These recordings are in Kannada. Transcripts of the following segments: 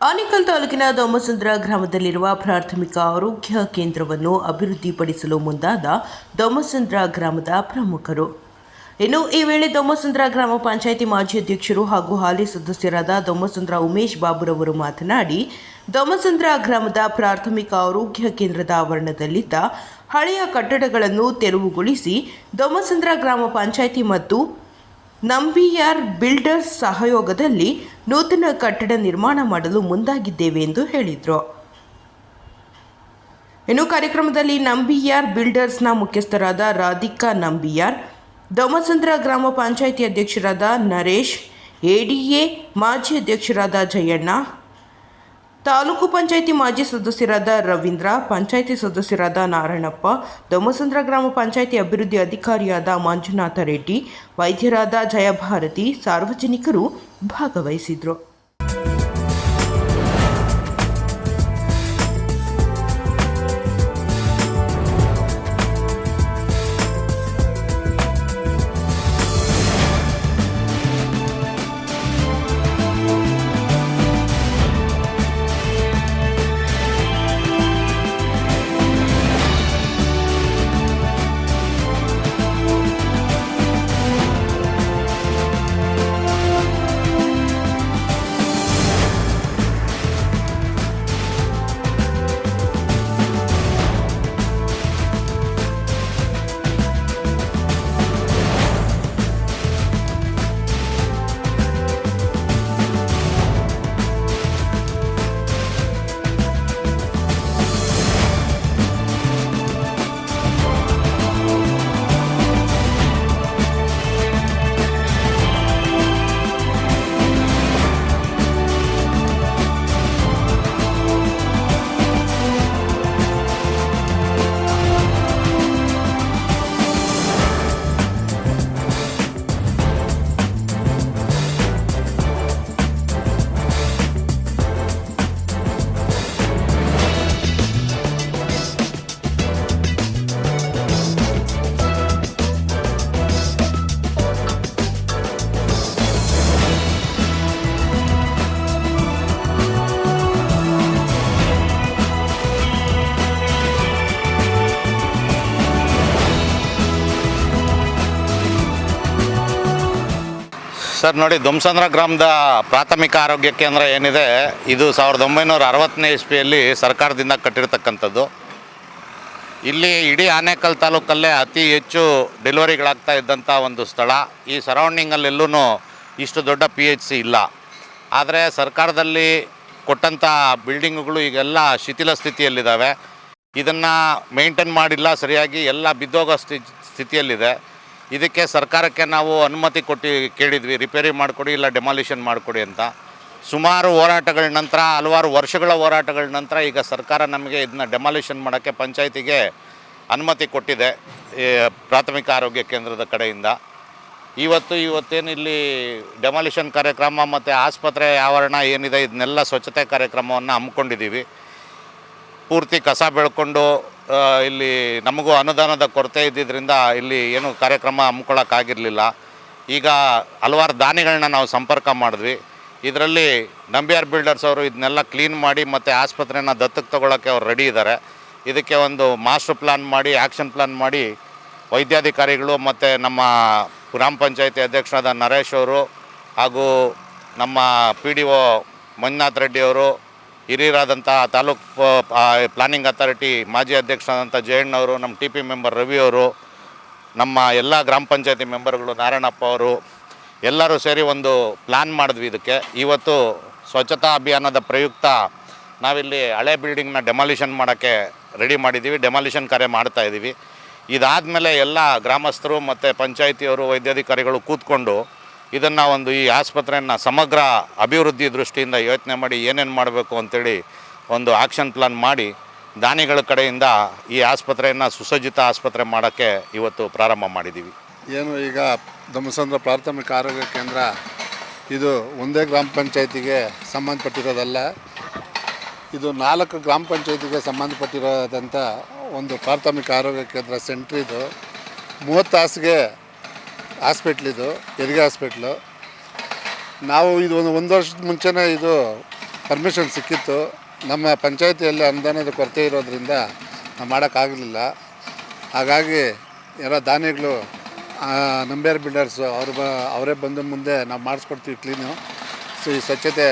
ಆನೇಕಲ್ ತಾಲೂಕಿನ ದೊಮ್ಮಸುಂದ್ರ ಗ್ರಾಮದಲ್ಲಿರುವ ಪ್ರಾಥಮಿಕ ಆರೋಗ್ಯ ಕೇಂದ್ರವನ್ನು ಅಭಿವೃದ್ಧಿಪಡಿಸಲು ಮುಂದಾದ ದೊಮ್ಮಸುಂದ್ರ ಗ್ರಾಮದ ಪ್ರಮುಖರು. ಇನ್ನು ಈ ವೇಳೆ ದೊಮ್ಮಸುಂದ್ರ ಗ್ರಾಮ ಪಂಚಾಯಿತಿ ಮಾಜಿ ಅಧ್ಯಕ್ಷರು ಹಾಗೂ ಹಾಲಿ ಸದಸ್ಯರಾದ ದೊಮ್ಮಸುಂದ್ರ ಉಮೇಶ್ ಬಾಬುರವರು ಮಾತನಾಡಿ ದೊಮ್ಮಸುಂದ್ರ ಗ್ರಾಮದ ಪ್ರಾಥಮಿಕ ಆರೋಗ್ಯ ಕೇಂದ್ರದ ಆವರಣದಲ್ಲಿದ್ದ ಹಳೆಯ ಕಟ್ಟಡಗಳನ್ನು ತೆರವುಗೊಳಿಸಿ ದೊಮ್ಮಸುಂದ್ರ ಗ್ರಾಮ ಪಂಚಾಯಿತಿ ಮತ್ತು ನಂಬಿಯಾರ್ ಬಿಲ್ಡರ್ಸ್ ಸಹಯೋಗದಲ್ಲಿ ನೂತನ ಕಟ್ಟಡ ನಿರ್ಮಾಣ ಮಾಡಲು ಮುಂದಾಗಿದ್ದೇವೆ ಎಂದು ಹೇಳಿದರು. ಇನ್ನು ಕಾರ್ಯಕ್ರಮದಲ್ಲಿ ನಂಬಿಯಾರ್ ಬಿಲ್ಡರ್ಸ್ನ ಮುಖ್ಯಸ್ಥರಾದ ರಾಧಿಕಾ ನಂಬಿಯಾರ್ ದೊಮಸಂದ್ರ ಗ್ರಾಮ ಪಂಚಾಯಿತಿ ಅಧ್ಯಕ್ಷರಾದ ನರೇಶ್, ಎಡಿಎ ಮಾಜಿ ಅಧ್ಯಕ್ಷರಾದ ಜಯಣ್ಣ ತಾಲೂಕು ಪಂಚಾಯಿತಿ ಮಾಜಿ ಸದಸ್ಯರಾದ ರವೀಂದ್ರ, ಪಂಚಾಯಿತಿ ಸದಸ್ಯರಾದ ನಾರಾಯಣಪ್ಪ ದೊಮ್ಮಸಂದ್ರ ಗ್ರಾಮ ಪಂಚಾಯಿತಿ ಅಭಿವೃದ್ಧಿ ಅಧಿಕಾರಿಯಾದ ಮಂಜುನಾಥ ರೆಡ್ಡಿ, ವೈದ್ಯರಾದ ಜಯಭಾರತಿ ಸಾರ್ವಜನಿಕರು ಭಾಗವಹಿಸಿದರು. ಸರ್, ನೋಡಿ, ದುಮ್ಸಂದ್ರ ಗ್ರಾಮದ ಪ್ರಾಥಮಿಕ ಆರೋಗ್ಯ ಕೇಂದ್ರ ಏನಿದೆ, ಇದು ಸಾವಿರದ ಒಂಬೈನೂರ ಅರವತ್ತನೇ ಇಸ್ವಿಯಲ್ಲಿ ಸರ್ಕಾರದಿಂದ ಕಟ್ಟಿರ್ತಕ್ಕಂಥದ್ದು. ಇಲ್ಲಿ ಇಡೀ ಆನೇಕಲ್ ತಾಲೂಕಲ್ಲೇ ಅತಿ ಹೆಚ್ಚು ಡೆಲಿವರಿಗಳಾಗ್ತಾ ಇದ್ದಂಥ ಒಂದು ಸ್ಥಳ. ಈ ಸರೌಂಡಿಂಗಲ್ಲೆಲ್ಲೂ ಇಷ್ಟು ದೊಡ್ಡ ಪಿ ಎಚ್ ಸಿ ಇಲ್ಲ. ಆದರೆ ಸರ್ಕಾರದಲ್ಲಿ ಕೊಟ್ಟಂಥ ಬಿಲ್ಡಿಂಗ್ಗಳು ಈಗೆಲ್ಲ ಶಿಥಿಲ ಸ್ಥಿತಿಯಲ್ಲಿದ್ದಾವೆ. ಇದನ್ನು ಮೇಂಟೈನ್ ಮಾಡಿಲ್ಲ, ಸರಿಯಾಗಿ ಎಲ್ಲ ಬಿದ್ದೋಗೋ ಸ್ಥಿ, ಸ್ಥಿತಿಯಲ್ಲಿದೆ. ಇದಕ್ಕೆ ಸರ್ಕಾರಕ್ಕೆ ನಾವು ಅನುಮತಿ ಕೊಟ್ಟು ಕೇಳಿದ್ವಿ. ರಿಪೇರಿ ಮಾಡಿಕೊಡಿ ಇಲ್ಲ ಡೆಮಾಲಿಷನ್ ಮಾಡಿಕೊಡಿ ಅಂತ. ಸುಮಾರು ಹೋರಾಟಗಳ ನಂತರ, ಹಲವಾರು ವರ್ಷಗಳ ಹೋರಾಟಗಳ ನಂತರ ಈಗ ಸರ್ಕಾರ ನಮಗೆ ಇದನ್ನ ಡೆಮಾಲಿಷನ್ ಮಾಡೋಕ್ಕೆ ಪಂಚಾಯತಿಗೆ ಅನುಮತಿ ಕೊಟ್ಟಿದೆ ಪ್ರಾಥಮಿಕ ಆರೋಗ್ಯ ಕೇಂದ್ರದ ಕಡೆಯಿಂದ. ಇವತ್ತು ಇವತ್ತೇನು ಇಲ್ಲಿ ಡೆಮಾಲಿಷನ್ ಕಾರ್ಯಕ್ರಮ ಮತ್ತು ಆಸ್ಪತ್ರೆ ಆವರಣ ಏನಿದೆ, ಇದನ್ನೆಲ್ಲ ಸ್ವಚ್ಛತೆ ಕಾರ್ಯಕ್ರಮವನ್ನು ಹಮ್ಮಿಕೊಂಡಿದ್ದೀವಿ. ಪೂರ್ತಿ ಕಸ ಬೆಳ್ಕೊಂಡು ಇಲ್ಲಿ ನಮಗೂ ಅನುದಾನದ ಕೊರತೆ ಇದ್ದಿದ್ದರಿಂದ ಇಲ್ಲಿ ಏನು ಕಾರ್ಯಕ್ರಮ ಹಮ್ಮಿಕೊಳ್ಳೋಕ್ಕಾಗಿರಲಿಲ್ಲ. ಈಗ ಹಲವಾರು ದಾನಿಗಳನ್ನ ನಾವು ಸಂಪರ್ಕ ಮಾಡಿದ್ವಿ. ಇದರಲ್ಲಿ ನಂಬಿಯಾರ್ ಬಿಲ್ಡರ್ಸ್ ಅವರು ಇದನ್ನೆಲ್ಲ ಕ್ಲೀನ್ ಮಾಡಿ ಮತ್ತು ಆಸ್ಪತ್ರೆನ ದತ್ತಕ್ಕೆ ತಗೊಳ್ಳೋಕ್ಕೆ ಅವ್ರು ರೆಡಿ ಇದ್ದಾರೆ. ಇದಕ್ಕೆ ಒಂದು ಮಾಸ್ಟರ್ ಪ್ಲಾನ್ ಮಾಡಿ, ಆ್ಯಕ್ಷನ್ ಪ್ಲಾನ್ ಮಾಡಿ ವೈದ್ಯಾಧಿಕಾರಿಗಳು ಮತ್ತು ನಮ್ಮ ಗ್ರಾಮ ಪಂಚಾಯತಿ ಅಧ್ಯಕ್ಷರಾದ ನರೇಶ್ ಅವರು ಹಾಗೂ ನಮ್ಮ P D O Manjunath Reddy ಅವರು ಹಿರಿಯರಾದಂಥ ತಾಲೂಕ್ ಪ್ಲಾನಿಂಗ್ ಅಥಾರಿಟಿ ಮಾಜಿ ಅಧ್ಯಕ್ಷರಾದಂಥ ಜಯಣ್ಣವರು ನಮ್ಮ ಟಿ ಪಿ ಮೆಂಬರ್ ರವಿ ಅವರು, ನಮ್ಮ ಎಲ್ಲ ಗ್ರಾಮ ಪಂಚಾಯತಿ ಮೆಂಬರ್ಗಳು ನಾರಾಯಣಪ್ಪ ಅವರು, ಎಲ್ಲರೂ ಸೇರಿ ಒಂದು ಪ್ಲ್ಯಾನ್ ಮಾಡಿದ್ವಿ ಇದಕ್ಕೆ. ಇವತ್ತು ಸ್ವಚ್ಛತಾ ಅಭಿಯಾನದ ಪ್ರಯುಕ್ತ ನಾವಿಲ್ಲಿ ಹಳೆ ಬಿಲ್ಡಿಂಗ್ನ ಡೆಮಾಲಿಷನ್ ಮಾಡೋಕ್ಕೆ ರೆಡಿ ಮಾಡಿದ್ದೀವಿ ಡೆಮಾಲಿಷನ್ ಕಾರ್ಯ ಮಾಡ್ತಾ ಇದ್ದೀವಿ ಇದಾದಮೇಲೆ ಎಲ್ಲ ಗ್ರಾಮಸ್ಥರು ಮತ್ತು ಪಂಚಾಯಿತಿಯವರು, ವೈದ್ಯಾಧಿಕಾರಿಗಳು ಕೂತ್ಕೊಂಡು ಇದನ್ನು ಒಂದು ಈ ಆಸ್ಪತ್ರೆಯನ್ನು ಸಮಗ್ರ ಅಭಿವೃದ್ಧಿ ದೃಷ್ಟಿಯಿಂದ ಯೋಚನೆ ಮಾಡಿ ಏನೇನು ಮಾಡಬೇಕು ಅಂತೇಳಿ ಒಂದು ಆಕ್ಷನ್ ಪ್ಲಾನ್ ಮಾಡಿ ದಾನಿಗಳ ಕಡೆಯಿಂದ ಈ ಆಸ್ಪತ್ರೆಯನ್ನು ಸುಸಜ್ಜಿತ ಆಸ್ಪತ್ರೆ ಮಾಡೋಕ್ಕೆ ಇವತ್ತು ಪ್ರಾರಂಭ ಮಾಡಿದ್ದೀವಿ ಏನು ಈಗ ಧಮ್ಮಸಂದ್ರ ಪ್ರಾಥಮಿಕ ಆರೋಗ್ಯ ಕೇಂದ್ರ ಇದು ಒಂದೇ ಗ್ರಾಮ ಪಂಚಾಯತಿಗೆ ಸಂಬಂಧಪಟ್ಟಿರೋದಲ್ಲ, ಇದು ನಾಲ್ಕು ಗ್ರಾಮ ಪಂಚಾಯತಿಗೆ ಸಂಬಂಧಪಟ್ಟಿರೋದಂಥ ಒಂದು ಪ್ರಾಥಮಿಕ ಆರೋಗ್ಯ ಕೇಂದ್ರ ಸೆಂಟ್ರಿದು ಮೂವತ್ತು ಹಾಸಿಗೆ ಹಾಸ್ಪಿಟ್ಲಿದು ಹೆರಿಗೆ ಹಾಸ್ಪಿಟ್ಲು. ನಾವು ಇದು ಒಂದು ಒಂದು ವರ್ಷದ ಮುಂಚೆನೇ ಇದು ಪರ್ಮಿಷನ್ ಸಿಕ್ಕಿತ್ತು. ನಮ್ಮ ಪಂಚಾಯತಿಯಲ್ಲಿ ಅನುದಾನದ ಕೊರತೆ ಇರೋದ್ರಿಂದ ನಾವು ಮಾಡೋಕ್ಕಾಗಲಿಲ್ಲ ಹಾಗಾಗಿ ಎಲ್ಲ ದಾನಿಗಳು ನಂಬೇರ್ ಬಿಲ್ಡರ್ಸು ಅವ್ರು ಬ, ಅವರೇ ಬಂದು ಮುಂದೆ ನಾವು ಮಾಡಿಸ್ಕೊಡ್ತೀವಿ ಕ್ಲೀನು ಸೊ ಈ ಸ್ವಚ್ಛತೆ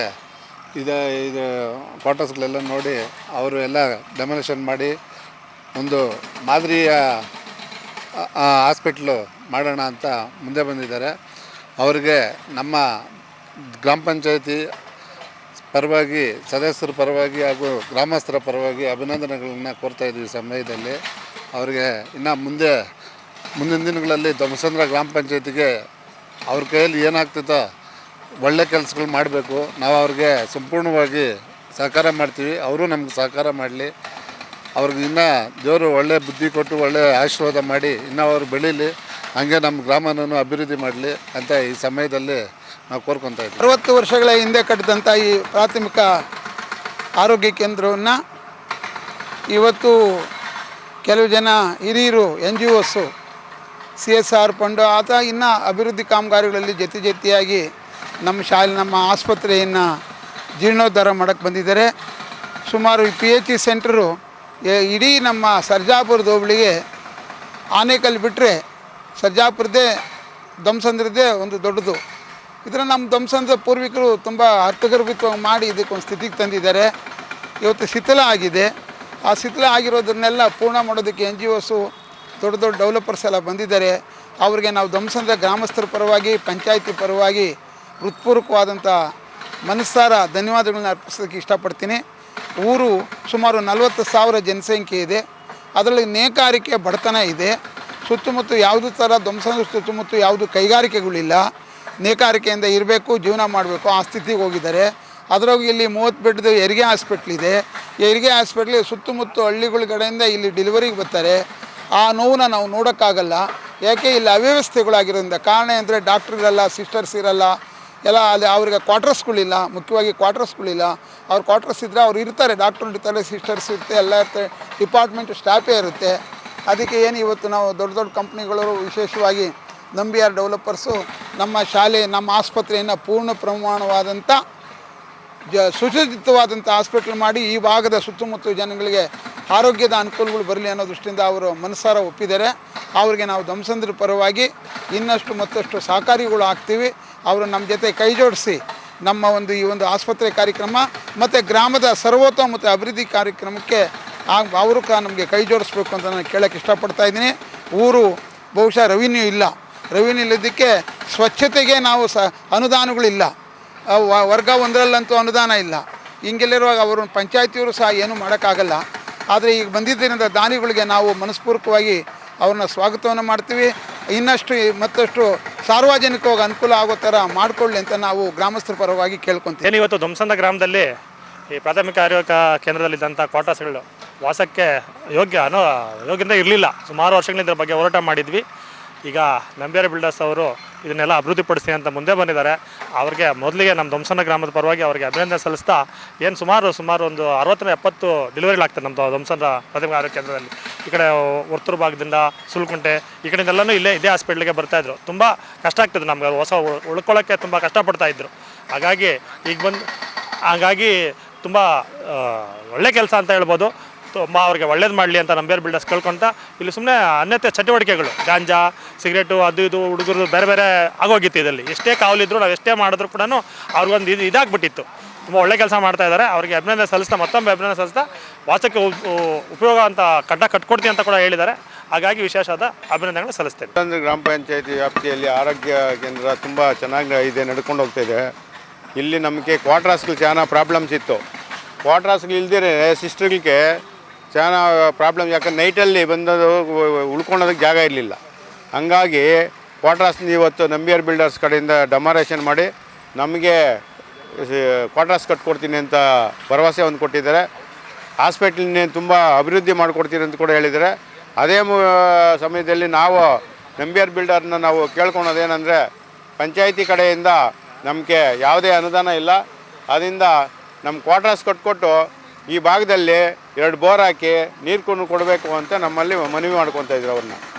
ಇದು ಇದು ಕ್ವಾರ್ಟರ್ಸ್ಗಳೆಲ್ಲ ನೋಡಿ ಅವರು ಎಲ್ಲ ಡೆಮೊಲೇಷನ್ ಮಾಡಿ ಒಂದು ಮಾದರಿಯ ಹಾಸ್ಪಿಟ್ಲು ಮಾಡೋಣ ಅಂತ ಮುಂದೆ ಬಂದಿದ್ದಾರೆ. ಅವರಿಗೆ ನಮ್ಮ ಗ್ರಾಮ ಪಂಚಾಯತಿ ಪರವಾಗಿ, ಸದಸ್ಯರ ಪರವಾಗಿ ಹಾಗೂ ಗ್ರಾಮಸ್ಥರ ಪರವಾಗಿ ಅಭಿನಂದನೆಗಳನ್ನ ಕೋರ್ತಾ ಇದ್ದೀವಿ ಸಮಯದಲ್ಲಿ. ಅವರಿಗೆ ಇನ್ನು ಮುಂದೆ, ಮುಂದಿನ ದಿನಗಳಲ್ಲಿ ಧಮಸಂದ್ರ ಗ್ರಾಮ ಪಂಚಾಯತಿಗೆ ಅವ್ರ ಕೈಯಲ್ಲಿ ಏನಾಗ್ತದೋ ಒಳ್ಳೆ ಕೆಲಸಗಳು ಮಾಡಬೇಕು. ನಾವು ಅವ್ರಿಗೆ ಸಂಪೂರ್ಣವಾಗಿ ಸಹಕಾರ ಮಾಡ್ತೀವಿ. ಅವರು ನಮ್ಗೆ ಸಹಕಾರ ಮಾಡಲಿ. ಅವ್ರಿಗೆ ಇನ್ನೂ ದೇವರು ಒಳ್ಳೆ ಬುದ್ಧಿ ಕೊಟ್ಟು ಒಳ್ಳೆ ಆಶೀರ್ವಾದ ಮಾಡಿ ಇನ್ನೂ ಅವರು ಬೆಳೀಲಿ, ಹಾಗೆ ನಮ್ಮ ಗ್ರಾಮನೂ ಅಭಿವೃದ್ಧಿ ಮಾಡಲಿ ಅಂತ ಈ ಸಮಯದಲ್ಲಿ ನಾವು ಕೋರ್ಕೊತಾ ಇದ್ದೀವಿ. ಅರವತ್ತು ವರ್ಷಗಳ ಹಿಂದೆ ಕಟ್ಟಿದಂಥ ಈ ಪ್ರಾಥಮಿಕ ಆರೋಗ್ಯ ಕೇಂದ್ರವನ್ನು ಇವತ್ತು ಕೆಲವು ಜನ ಹಿರಿಯರು N G Os C S R fund ಆತ ಇನ್ನು ಅಭಿವೃದ್ಧಿ ಕಾಮಗಾರಿಗಳಲ್ಲಿ ಜೊತೆ ಜೊತೆಯಾಗಿ ನಮ್ಮ ಶಾಲೆ, ನಮ್ಮ ಆಸ್ಪತ್ರೆಯನ್ನು ಜೀರ್ಣೋದ್ಧಾರ ಮಾಡೋಕ್ಕೆ ಬಂದಿದ್ದಾರೆ. ಸುಮಾರು ಪಿ ಎಚ್ ಇ ಸೆಂಟ್ರು ಇಡೀ ನಮ್ಮ ಸರ್ಜಾಪುರದ ಹೋಬಳಿಗೆ ಆನೇಕಲ್ ಬಿಟ್ಟರೆ ಸರ್ಜಾಪುರದೇ ಧ್ವಂಸಂದ್ರದ್ದೇ ಒಂದು ದೊಡ್ಡದು. ಇದರ ನಮ್ಮ ಧ್ವಂಸಂದ್ರ ಪೂರ್ವಿಕರು ತುಂಬ ಅರ್ಥಗರ್ಭಿತವಾಗಿ ಮಾಡಿ ಇದಕ್ಕೊಂದು ಸ್ಥಿತಿಗೆ ತಂದಿದ್ದಾರೆ. ಇವತ್ತು ಶಿಥಿಲ ಆಗಿದೆ. ಆ ಶಿಥಿಲ ಆಗಿರೋದನ್ನೆಲ್ಲ ಪೂರ್ಣ ಮಾಡೋದಕ್ಕೆ ಎನ್ ಜಿ ಓಸು ದೊಡ್ಡ ದೊಡ್ಡ ಡೆವಲಪರ್ಸ್ ಎಲ್ಲ ಬಂದಿದ್ದಾರೆ. ಅವರಿಗೆ ನಾವು ಧ್ವಂಸಂದ್ರ ಗ್ರಾಮಸ್ಥರ ಪರವಾಗಿ, ಪಂಚಾಯತಿ ಪರವಾಗಿ ಹೃತ್ಪೂರ್ವಕವಾದಂಥ ಮನಸ್ಸಾರ ಧನ್ಯವಾದಗಳನ್ನ ಅರ್ಪಿಸೋದಕ್ಕೆ ಇಷ್ಟಪಡ್ತೀನಿ. ಊರು ಸುಮಾರು ನಲವತ್ತು ಸಾವಿರ ಜನಸಂಖ್ಯೆ ಇದೆ. ಅದರಲ್ಲಿ ನೇಕಾರಿಕೆ ಬಡತನ ಇದೆ. ಸುತ್ತಮುತ್ತ ಯಾವುದೇ ಥರ ಧ್ವಂಸದ ಸುತ್ತಮುತ್ತ ಯಾವುದು ಕೈಗಾರಿಕೆಗಳಿಲ್ಲ. ನೇಕಾರಿಕೆಯಿಂದ ಇರಬೇಕು, ಜೀವನ ಮಾಡಬೇಕು, ಆ ಸ್ಥಿತಿಗೆ ಹೋಗಿದ್ದಾರೆ. ಅದರಾಗ ಇಲ್ಲಿ ಮೂವತ್ತು ಬೆಡ್ದು ಹೆರಿಗೆ ಹಾಸ್ಪಿಟ್ಲ್ ಇದೆ. ಈ ಹೆರಿಗೆ ಹಾಸ್ಪಿಟ್ಲ್ ಸುತ್ತಮುತ್ತ ಹಳ್ಳಿಗಳ ಕಡೆಯಿಂದ ಇಲ್ಲಿ ಡೆಲಿವರಿಗೆ ಬರ್ತಾರೆ. ಆ ನೋವನ್ನ ನಾವು ನೋಡೋಕ್ಕಾಗಲ್ಲ. ಯಾಕೆ? ಇಲ್ಲಿ ಅವ್ಯವಸ್ಥೆಗಳಾಗಿರೋದ್ರಿಂದ ಕಾರಣ ಅಂದರೆ ಡಾಕ್ಟ್ರ್ ಇರಲ್ಲ ಸಿಸ್ಟರ್ಸ್ ಇರಲ್ಲ. ಎಲ್ಲ ಅಲ್ಲಿ ಅವ್ರಿಗೆ ಕ್ವಾರ್ಟರ್ಸ್ಗಳಿಲ್ಲ ಮುಖ್ಯವಾಗಿ ಕ್ವಾರ್ಟರ್ಸ್ಗಳಿಲ್ಲ ಅವ್ರ ಕ್ವಾರ್ಟರ್ಸ್ ಇದ್ದರೆ ಅವ್ರು ಇರ್ತಾರೆ ಡಾಕ್ಟ್ರು ಇರ್ತಾರೆ ಸಿಸ್ಟರ್ಸ್ ಇರುತ್ತೆ, ಎಲ್ಲ ಇರ್ತಾರೆ ಡಿಪಾರ್ಟ್ಮೆಂಟ್ ಸ್ಟಾಫೇ ಇರುತ್ತೆ. ಅದಕ್ಕೆ ಏನು ಇವತ್ತು ನಾವು ದೊಡ್ಡ ದೊಡ್ಡ ಕಂಪ್ನಿಗಳು ವಿಶೇಷವಾಗಿ ನಂಬಿಯಾರ್ ಡೆವಲಪರ್ಸು ನಮ್ಮ ಶಾಲೆ, ನಮ್ಮ ಆಸ್ಪತ್ರೆಯನ್ನು ಪೂರ್ಣ ಪ್ರಮಾಣವಾದಂಥ ಜ, ಸುಸಜ್ಜಿತವಾದಂಥ ಹಾಸ್ಪಿಟ್ಲ್ ಮಾಡಿ ಈ ಭಾಗದ ಸುತ್ತಮುತ್ತ ಜನಗಳಿಗೆ ಆರೋಗ್ಯದ ಅನುಕೂಲಗಳು ಬರಲಿ ಅನ್ನೋ ದೃಷ್ಟಿಯಿಂದ ಅವರು ಮನಸಾರ ಒಪ್ಪಿದ್ದಾರೆ. ಅವರಿಗೆ ನಾವು ಧ್ವಂಸಂದ್ರ ಪರವಾಗಿ ಇನ್ನಷ್ಟು ಮತ್ತಷ್ಟು ಸಹಕಾರಿಗಳು ಆಗ್ತೀವಿ. ಅವರು ನಮ್ಮ ಜೊತೆ ಕೈ ಜೋಡಿಸಿ ನಮ್ಮ ಒಂದು ಈ ಒಂದು ಆಸ್ಪತ್ರೆ ಕಾರ್ಯಕ್ರಮ ಮತ್ತು ಗ್ರಾಮದ ಸರ್ವತೋಮುಖ ಅಭಿವೃದ್ಧಿ ಕಾರ್ಯಕ್ರಮಕ್ಕೆ ಅವರು ಕ ನಮಗೆ ಕೈ ಜೋಡಿಸ್ಬೇಕು ಅಂತ ನಾನು ಕೇಳೋಕ್ಕೆ ಇಷ್ಟಪಡ್ತಾ ಇದ್ದೀನಿ. ಊರು ಬಹುಶಃ ರೆವಿನ್ಯೂ ಇಲ್ಲ. ರೆವಿನ್ಯೂ ಇಲ್ಲದಕ್ಕೆ ಸ್ವಚ್ಛತೆಗೆ ನಾವು ಸ ಅನುದಾನಗಳಿಲ್ಲ. ವರ್ಗ ಒಂದರಲ್ಲಂತೂ ಅನುದಾನ ಇಲ್ಲ. ಹಿಂಗೆಲ್ಲಿರುವಾಗ ಅವರು ಪಂಚಾಯತಿಯವರು ಸಹ ಏನೂ ಮಾಡೋಕ್ಕಾಗಲ್ಲ. ಆದರೆ ಈಗ ಬಂದಿದ್ದರಿಂದ ದಾನಿಗಳಿಗೆ ನಾವು ಮನಸ್ಪೂರ್ವಕವಾಗಿ ಅವ್ರನ್ನ ಸ್ವಾಗತವನ್ನು ಮಾಡ್ತೀವಿ. ಇನ್ನಷ್ಟು ಮತ್ತಷ್ಟು ಸಾರ್ವಜನಿಕವಾಗಿ ಅನುಕೂಲ ಆಗೋ ಥರ ಮಾಡಿಕೊಳ್ಳಿ ಅಂತ ನಾವು ಗ್ರಾಮಸ್ಥರ ಪರವಾಗಿ ಕೇಳ್ಕೊತೀವಿ. ಏನು ಇವತ್ತು ಧ್ವಂಸಂದ ಗ್ರಾಮದಲ್ಲಿ ಈ ಪ್ರಾಥಮಿಕ ಆರೋಗ್ಯ ಕೇಂದ್ರದಲ್ಲಿದ್ದಂಥ ಕ್ವಾರ್ಟರ್ಸ್ಗಳು ವಾಸಕ್ಕೆ ಯೋಗ್ಯ ಅನ್ನೋ ಯೋಗ್ಯತೆ ಇರಲಿಲ್ಲ. ಸುಮಾರು ವರ್ಷಗಳಿಂದ ಬಗ್ಗೆ ಹೋರಾಟ ಮಾಡಿದ್ವಿ. ಈಗ ನಂಬ್ಯಾರ ಬಿಲ್ಡರ್ಸ್ ಅವರು ಇದನ್ನೆಲ್ಲ ಅಭಿವೃದ್ಧಿಪಡಿಸಿ ಅಂತ ಮುಂದೆ ಬಂದಿದ್ದಾರೆ. ಅವ್ರಿಗೆ ಮೊದಲಿಗೆ ನಮ್ಮ ಧ್ವಂಸನ ಗ್ರಾಮದ ಪರವಾಗಿ ಅವರಿಗೆ ಅಭಿನಂದನೆ ಸಲ್ಲಿಸ್ತಾ ಏನು ಸುಮಾರು ಸುಮಾರು ಒಂದು ಅರವತ್ತರಿಂದ ಎಪ್ಪತ್ತು ಡೆಲಿವರಿಗಳಾಗ್ತದೆ ನಮ್ಮ ಧ್ವಂಸನ ಪ್ರಾಥಮಿಕ ಆರೋಗ್ಯ ಕೇಂದ್ರದಲ್ಲಿ. ಈ ಕಡೆ ವರ್ತೂರು ಭಾಗದಿಂದ ಸುಲ್ಕುಂಟೆ, ಈ ಕಡೆಯಿಂದೆಲ್ಲನೂ ಇಲ್ಲೇ ಇದೇ ಹಾಸ್ಪಿಟ್ಲಿಗೆ ಬರ್ತಾಯಿದ್ರು ತುಂಬ ಕಷ್ಟ ಆಗ್ತದೆ ನಮ್ಗೆ ಹೊಸ ಉಳ್- ಉಳ್ಕೊಳ್ಳೋಕ್ಕೆ ತುಂಬ ಕಷ್ಟಪಡ್ತಾ ಇದ್ರು. ಹಾಗಾಗಿ ಈಗ ಬಂದು ಹಾಗಾಗಿ ತುಂಬ ಒಳ್ಳೆ ಕೆಲಸ ಅಂತ ಹೇಳ್ಬೋದು. ತುಂಬ ಅವ್ರಿಗೆ ಒಳ್ಳೇದು ಮಾಡಲಿ ಅಂತ ನಂಬೇರ್ ಬಿಲ್ಡರ್ಸ್ ಕೇಳ್ಕೊಂತ ಇಲ್ಲಿ ಸುಮ್ಮನೆ ಅನ್ಯತೆ ಚಟುವಟಿಕೆಗಳು, ಗಾಂಜಾ, ಸಿಗರೇಟು, ಅದು ಇದು ಹುಡುಗರು ಬೇರೆ ಬೇರೆ ಆಗೋಗಿತ್ತು ಇದರಲ್ಲಿ. ಎಷ್ಟೇ ಕಾವಲಿದ್ರು ನಾವು ಎಷ್ಟೇ ಮಾಡಿದ್ರು ಕೂಡ ಅವ್ರಿಗೊಂದು ಇದು ಇದಾಗ್ಬಿಟ್ಟಿತ್ತು. ತುಂಬ ಒಳ್ಳೆ ಕೆಲಸ ಮಾಡ್ತಾ ಇದ್ದಾರೆ ಅವರಿಗೆ ಅಭಿನಂದನೆ ಸಲ್ಲಿಸ್ತಾ, ಮತ್ತೊಮ್ಮೆ ಅಭಿನಂದನೆ ಸಲ್ಲಿಸ್ತಾ ವಾಸಕ್ಕೆ ಉಪಯೋಗ ಅಂತ ಕಡ್ಡ ಕಟ್ಕೊಡ್ತೀನಿ ಅಂತ ಕೂಡ ಹೇಳಿದ್ದಾರೆ. ಹಾಗಾಗಿ ವಿಶೇಷವಾದ ಅಭಿನಂದನೆಗಳು ಸಲ್ಲಿಸ್ತೇನೆ. ಅಂದರೆ ಗ್ರಾಮ ಪಂಚಾಯತಿ ವ್ಯಾಪ್ತಿಯಲ್ಲಿ ಆರೋಗ್ಯ ಕೇಂದ್ರ ತುಂಬ ಚೆನ್ನಾಗಿ ಇದೆ, ನಡ್ಕೊಂಡು ಹೋಗ್ತಾ ಇದೆ ಇಲ್ಲಿ ನಮಗೆ ಕ್ವಾಟ್ರಾಸ್ಗಳು ಚೆನ್ನಾಗಿ ಪ್ರಾಬ್ಲಮ್ಸ್ ಇತ್ತು. ಕ್ವಾಟ್ರಾಸ್ಗಳು ಇಲ್ದಿರೇ ಸಿಸ್ಟರ್ಗಳಿಗೆ చాలా ಪ್ರಾಬ್ಲಮ್ ಯಾಕಂದ್ರೆ ನೈಟಲ್ಲಿ ಬಂದದು ಉಳ್ಕೊಳೋದಕ್ಕೆ ಜಾಗ ಇರಲಿಲ್ಲ. ಹಂಗಾಗಿ ಕ್ವಾರ್ಟರ್ಸ್ನ ಇವತ್ತು ನಂಬಿಯರ್ ಬಿಲ್ಡರ್ಸ್ ಕಡೆಯಿಂದ ಡೆಮಾರೇಷನ್ ಮಾಡಿ ನಮಗೆ ಕ್ವಾರ್ಟರ್ಸ್ ಕಟ್ಕೊಡ್ತೀನಿ ಅಂತ ಭರವಸೆ ಒಂದು ಕೊಟ್ಟಿದ್ದಾರೆ. ಹಾಸ್ಪಿಟ್ಲನ್ನೇ ತುಂಬ ಅಭಿವೃದ್ಧಿ ಮಾಡಿಕೊಡ್ತೀನಿ ಅಂತ ಕೂಡ ಹೇಳಿದ್ದಾರೆ. ಅದೇ ಸಮಯದಲ್ಲಿ ನಾವು ನಂಬಿಯರ್ ಬಿಲ್ಡರ್ನ ನಾವು ಕೇಳ್ಕೊಳೋದೇನೆಂದರೆ ಪಂಚಾಯಿತಿ ಕಡೆಯಿಂದ ನಮಗೆ ಯಾವುದೇ ಅನುದಾನ ಇಲ್ಲ. ಅದರಿಂದ ನಮ್ಮ ಕ್ವಾಟ್ರಸ್ ಕಟ್ಕೊಟ್ಟು ಈ ಭಾಗದಲ್ಲಿ ಎರಡು ಬೋರ್ ಹಾಕಿ ನೀರು ಕೊಡಬೇಕು ಅಂತ ನಮ್ಮಲ್ಲಿ ಮನವಿ ಮಾಡ್ಕೊತಾ ಇದ್ರು ಅವ್ರನ್ನ.